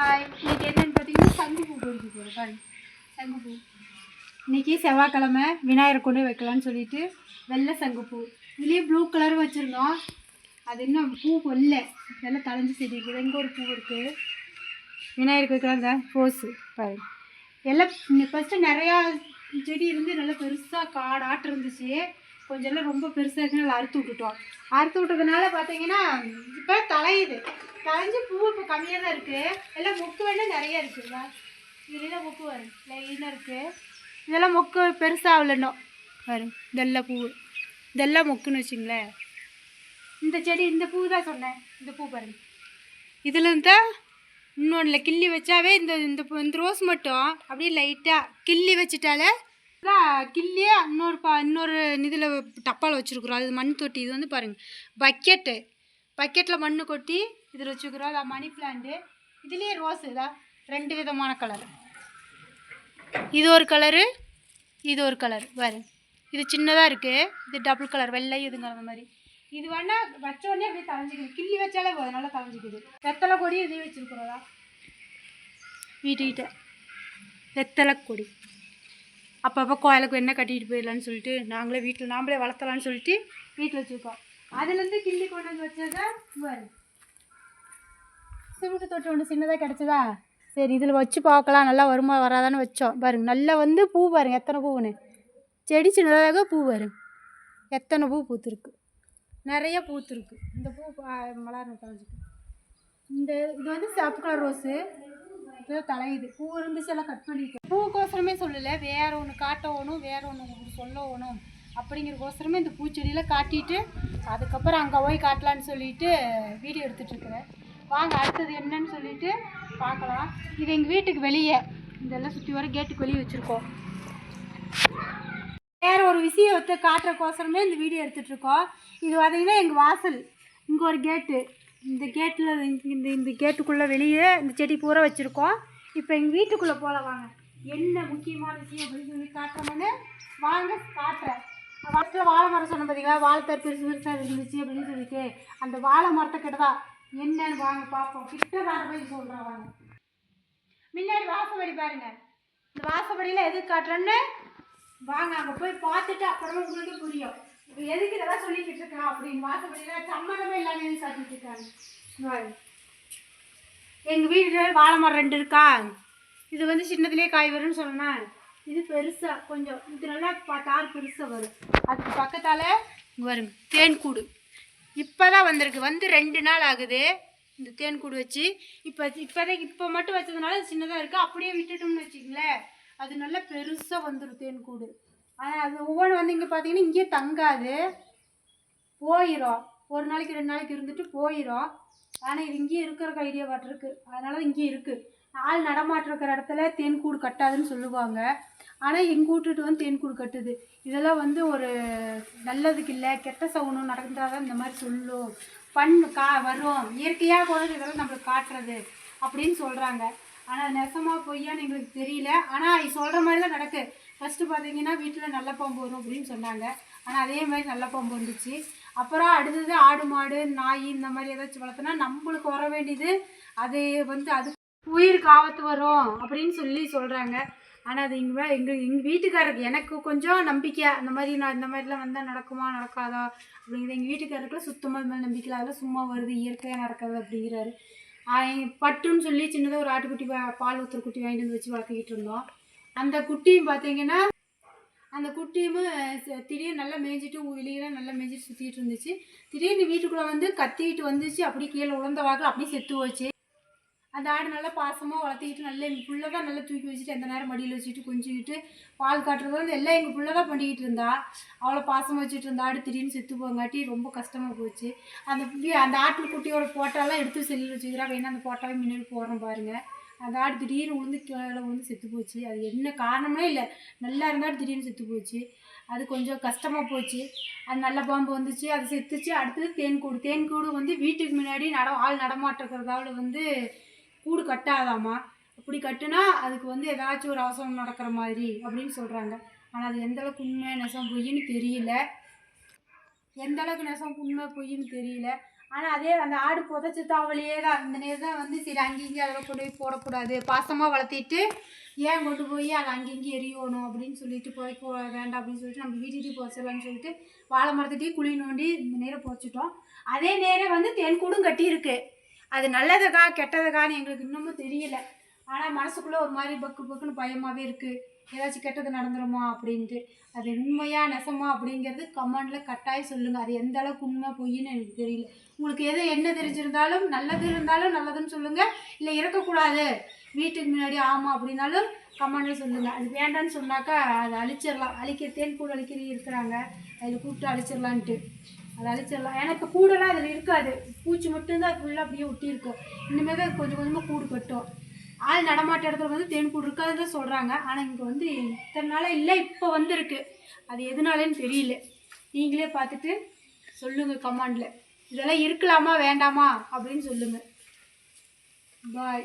Hi இன்னைக்கு என்னன்னு பார்த்தீங்கன்னா சங்குப்பூ பொறிக்க போகிறோம் பாருங்க சங்குப்பூ இன்னைக்கு செவ்வாய்க்கிழமை விநாயகர் கொண்டு வைக்கலாம்னு சொல்லிட்டு வெள்ளை சங்குப்பூ இதுலேயே ப்ளூ கலர் வச்சுருந்தோம் அது இன்னும் பூ இல்லை நல்லா தலைஞ்சு செடி இருக்குது எங்கே ஒரு பூ இருக்குது விநாயகருக்கு வைக்கலாங்க போஸு பாருங்க எல்லாம் ஃபஸ்ட்டு நிறையா செடி இருந்து நல்லா பெருசாக காடாட்டு இருந்துச்சு கொஞ்சம் ரொம்ப பெருசாக இருக்குனால அறுத்து விட்டுட்டோம். அறுத்து விட்டதுனால பார்த்தீங்கன்னா இப்போ தலையுது தலைஞ்சு பூ இப்போ கம்மியாக தான் இருக்குது எல்லாம் மொக்கு வேணால் நிறைய இருக்குல்ல இதுலாம் மொக்கு வரும் லைனாக இருக்குது இதெல்லாம் மொக்கு பெருசாக இன்னும் வரும் இதெல்லாம் பூ. இதெல்லாம் மொக்குன்னு வச்சுங்களேன். இந்த செடி இந்த பூ தான் சொன்னேன். இந்த பூ பாருங்க. இதில் இருந்தால் இன்னொன்றில் கிள்ளி வச்சாவே இந்த இந்த பூ- இந்த ரோஸ் மட்டும் அப்படியே லைட்டாக கிள்ளி வச்சுட்டாலே கிள்ளியே இன்னொரு பா இன்னொரு இதில் டப்பாவில் வச்சுருக்குறோம். அது மண் தொட்டி இது வந்து பாருங்கள் பக்கெட்டு பக்கெட்டில் மண் கொட்டி இதில் வச்சுருக்குறோம். அதான் மணி பிளான்ட்டு இதுலேயே ரோஸ் இதான் ரெண்டு விதமான கலர் இது ஒரு கலரு இது ஒரு கலர் பாரு. இது சின்னதாக இருக்குது இது டபுள் கலர் வெள்ளை இதுங்கிற மாதிரி. இது வேணால் வச்சோடனே அப்படியே தலைஞ்சிக்குது கிள்ளி வச்சாலே போதும் நல்லா தலைஞ்சிக்குது வெத்தலை கொடி இதையும் வச்சுருக்குறோம். வீட்டுக்கிட்ட வெத்தலை கொடி. அப்பப்போ கோயிலுக்கு என்ன கட்டிட்டு போயிடலான்னு சொல்லிட்டு நாங்களே வீட்டில் நாமளே வளர்த்தலான்னு சொல்லிட்டு வீட்டில் வச்சுருக்கோம் அதுலேருந்து கிள்ளி கொண்டு வந்து வச்சதா சிமெண்ட் தொட்டு ஒன்று சின்னதாக கிடச்சதா? சரி இதில் வச்சு பார்க்கலாம். நல்லா வருமா வராதான்னு வச்சோம். பாருங்க நல்லா வந்து பூ பாருங்க எத்தனை பூவுன்னு. செடி சின்னதாக பூ வரும் எத்தனை பூ பூத்துருக்கு? நிறைய பூத்துருக்கு. இந்த பூ பா- மலர் தலைஞ்சிக்கு இந்த இது வந்து சிவப்பு கலர் ரோஸு தலை தலையுது பூ இருந்துச்சு எல்லாம் கட் பண்ணிட்டோம் பூக்கோசரமே சொல்லலை வேற ஒன்று காட்ட காட்டணும் வேற ஒன்று உங்களுக்கு சொல்லணும் அப்படிங்கிறக்கோசரமே இந்த பூச்செடியில் காட்டிட்டு அதுக்கப்புறம் அங்கே போய் காட்டலான்னு சொல்லிட்டு வீடியோ எடுத்துட்ருக்குறேன் வாங்க அடுத்தது என்னன்னு சொல்லிட்டு பார்க்கலாம். இது எங்கள் வீட்டுக்கு வெளியே. இதெல்லாம் சுற்றி வர கேட்டுக்கு வெளியே வச்சுருக்கோம். வேறு ஒரு விஷயத்தை காட்டுறக்கோசரமே இந்த வீடியோ எடுத்துகிட்ருக்கோம் இது பார்த்தீங்கன்னா எங்கள் வாசல். இங்கே ஒரு கேட்டு இந்த கேட்டில் இந்த இந்த கேட்டுக்குள்ளே வெளியே இந்த செடி பூரா வச்சுருக்கோம். இப்போ எங்கள் வீட்டுக்குள்ளே போல வாங்க. என்ன முக்கியமான விஷயம் அப்படின்னு சொல்லி காட்டுறோம்னு வாங்க காட்டுறேன். ஃபஸ்ட்டில் வாழை மரம் சொன்ன பார்த்தீங்களா வாழைத்தார் பெருசு பெருசாக இருந்துச்சு அப்படின்னு சொல்லிட்டு. அந்த வாழை மரத்தை கிட்ட என்னன்னு வாங்க பார்ப்போம். கிட்ட வாங்க போய் சொல்கிறேன் வாங்க. முன்னாடி வாசப்படி பாருங்க. இந்த வாசப்படியில் எது காட்டுறேன்னு? வாங்க அங்கே போய் பார்த்துட்டு அப்புறமா உங்களுக்கு புரியும். எதுக்கு இதெல்லாம் சொல்லிக்கிட்டு இருக்கான் அப்படின்னு வாசப்படியில் சம்மதமே இல்லாமல் சாப்பிட்டு இருக்காங்க எங்கள் எங்க வீட்டில் வாழை மரம் ரெண்டு இருக்கா? இது வந்து சின்னதுலேயே காய் வரும்னு சொன்னேன்? இது பெருசா கொஞ்சம். இது நல்லா பா- தார் பெருசா வரும். அதுக்கு பக்கத்தால வரும் வருங்க தேன் கூடு இப்போதான் வந்திருக்கு. வந்து ரெண்டு நாள் ஆகுது இந்த தேன் கூடு வச்சு. இப்போ இப்போதைக்கு இப்போ மட்டும் வச்சதுனால சின்னதாக இருக்குது அப்படியே விட்டுட்டோம்னு வச்சுங்களேன் அது நல்லா பெருசாக வந்துடும் தேன் கூடு ஆனால் அது ஒவ்வொன்று வந்து இங்கே பார்த்தீங்கன்னா இங்கேயே தங்காது. போயிடும் ஒரு நாளைக்கு ரெண்டு நாளைக்கு இருந்துட்டு போயிடும் ஆனால் இது இங்கேயே இருக்கிற ஐடியா இருக்கு. அதனால தான் இருக்குது ஆள் நடமாட்டம் இருக்கிற இடத்துல தேன்கூடு கட்டாதுன்னு சொல்லுவாங்க. ஆனால் எங்கள் வீட்டுட்டு வந்து தேன்கூடு கட்டுது. இதெல்லாம் வந்து ஒரு நல்லதுக்கு இல்லை. கெட்ட சவுனும் நடந்தால் தான் இந்த மாதிரி சொல்லும். பண் கா வரும். இயற்கையாக கூட இதெல்லாம் நம்மளுக்கு காட்டுறது அப்படின்னு சொல்கிறாங்க ஆனால் நெசமா பொய்யான்னு எங்களுக்கு தெரியல. ஆனால் சொல்கிற மாதிரி தான் நடக்கு. ஃபஸ்ட்டு பார்த்தீங்கன்னா வீட்டில் நல்ல பாம்பு வரும் அப்படின்னு சொன்னாங்க. ஆனால் அதே மாதிரி நல்ல பாம்பு வந்துச்சு. அப்புறம் அடுத்தது ஆடு மாடு நாய் இந்த மாதிரி ஏதாச்சும் வளர்த்துனா நம்மளுக்கு வர வேண்டியது அது வந்து அது உயிருக்கு ஆபத்து வரும் அப்படின்னு சொல்லி சொல்கிறாங்க ஆனால் அது இங்கே எங்கள் எங்கள் வீட்டுக்காரருக்கு எனக்கு கொஞ்சம் நம்பிக்கை. அந்த மாதிரி நான் இந்த மாதிரிலாம் வந்தால் நடக்குமா நடக்காதா அப்படிங்கிறது எங்கள் வீட்டுக்காரருக்குலாம் சுத்தமாக இது மேலே நம்பிக்கை அதெல்லாம் சும்மா வருது இயற்கையாக நடக்காது அப்படிங்கிறாரு. பட்டுன்னு சொல்லி சின்னதாக ஒரு ஆட்டுக்குட்டி பால் ஊற்றுற குட்டி வாங்கிட்டு வந்து வச்சு வளர்த்துக்கிட்டு இருந்தோம். அந்த குட்டியும் பார்த்தீங்கன்னா அந்த குட்டியும் திடீர்னு நல்லா மேய்ஞ்சிட்டு வெளியெல்லாம் நல்லா மேய்ஞ்சிட்டு சுற்றிட்டு இருந்துச்சு. திடீர்னு வீட்டுக்குள்ளே வந்து கத்திக்கிட்டு வந்துச்சு. அப்படியே கீழே உழந்த வாக்கில் அப்படியே செத்து போச்சு. அந்த ஆடு நல்லா பாசமாக வளர்த்திக்கிட்டு நல்லா எங்கள் புள்ள தான் நல்லா தூக்கி வச்சுட்டு எந்த நேரம் மடியில் வச்சுட்டு கொஞ்சிக்கிட்டு பால் காட்டுறது வந்து எல்லாம் எங்கள் புள்ள தான் பண்ணிக்கிட்டு இருந்தா. அவ்வளோ பாசமாக வச்சுட்டு இருந்த ஆடு திடீர்னு செத்து போங்காட்டி ரொம்ப கஷ்டமாக போச்சு. அந்த புள்ளி அந்த ஆட்டு குட்டியோட போட்டாலாம் எடுத்து செல்லில் வச்சுக்கிறா. வேணா அந்த போட்டாவே முன்னாடி போடுறோம் பாருங்கள் அந்த ஆடு திடீர்னு விழுந்து கீழே விழுந்து செத்து போச்சு. அது என்ன காரணமே இல்லை. நல்லா இருந்தாலும் திடீர்னு செத்து போச்சு. அது கொஞ்சம் கஷ்டமாக போச்சு. அது நல்ல பாம்பு வந்துச்சு. அது செத்துச்சு. அடுத்தது தேன்கூடு தேன்கூடு வந்து வீட்டுக்கு முன்னாடி நட ஆள் நடமாட்டுறதால வந்து கூடு கட்டாதாமா? அப்படி கட்டுனா அதுக்கு வந்து ஏதாச்சும் ஒரு அவசரம் நடக்கிற மாதிரி அப்படின்னு சொல்கிறாங்க ஆனால் அது எந்த அளவுக்கு உண்மை நெசம் பொய்ன்னு தெரியல. எந்த அளவுக்கு நெசம் உண்மை பொய்ன்னு தெரியல. ஆனால் அதே அந்த ஆடு புதைச்சி தாவலையே தான். இந்த நேரம் தான் வந்து சரி அங்கே இங்கே கொண்டு போய் போடக்கூடாது. பாசமாக வளர்த்திட்டு ஏன் கொண்டு போய் அதை அங்கே எரியணும் அப்படின்னு சொல்லிட்டு புதைக்க வேண்டாம் அப்படின்னு சொல்லிட்டு நம்ம வீட்டுக்கிட்டே போச்சிடலாம்னு சொல்லிட்டு வாழை மரத்துட்டே குழி நோண்டி இந்த நேரம் புதைச்சிட்டோம். அதே நேரம் வந்து தென் கூடும் கட்டியிருக்கு. அது நல்லதுக்கா கெட்டதுக்கான்னு எங்களுக்கு இன்னமும் தெரியல. ஆனால் மனசுக்குள்ளே ஒரு மாதிரி பக்கு பக்குன்னு பயமாகவே இருக்குது ஏதாச்சும் கெட்டது நடந்துருமா அப்படின்ட்டு. அது உண்மையா நெசமா அப்படிங்கிறது கமெண்டில் கட்டாயம் சொல்லுங்கள் அது எந்த அளவுக்கு உண்மை பொய்ன்னு எனக்கு தெரியல. உங்களுக்கு எது என்ன தெரிஞ்சிருந்தாலும் நல்லது இருந்தாலும் நல்லதுன்னு சொல்லுங்கள் இல்லை இறக்கக்கூடாது வீட்டுக்கு முன்னாடி ஆமாம் அப்படின்னாலும் கமெண்டில் சொல்லுங்கள் அது வேண்டான்னு சொன்னாக்கா அதை அழிச்சிடலாம். அழிக்க தேன் கூட அழிக்கிற இருக்கிறாங்க. அதில் கூப்பிட்டு அழிச்சிடலான்ட்டு. அதை அழிச்சிடலாம். ஏன்னா இப்போ கூடெல்லாம் அதில் இருக்காது. பூச்சி மட்டும்தான் ஃபுல்லாக அப்படியே ஒட்டியிருக்கும். இனிமேல் அது கொஞ்சம் கொஞ்சமாக கூடு கட்டும். ஆள் நடமாட்ட இடத்துல வந்து தேன் கூடு இருக்காதுன்னு தான் சொல்கிறாங்க ஆனால் இங்கே வந்து இத்தனை நாளாக இல்லை இப்போ வந்திருக்கு. அது எதுனாலேன்னு தெரியல. நீங்களே பார்த்துட்டு சொல்லுங்கள் கமாண்டில் இதெல்லாம் இருக்கலாமா வேண்டாமா? அப்படின்னு சொல்லுங்கள் பாய்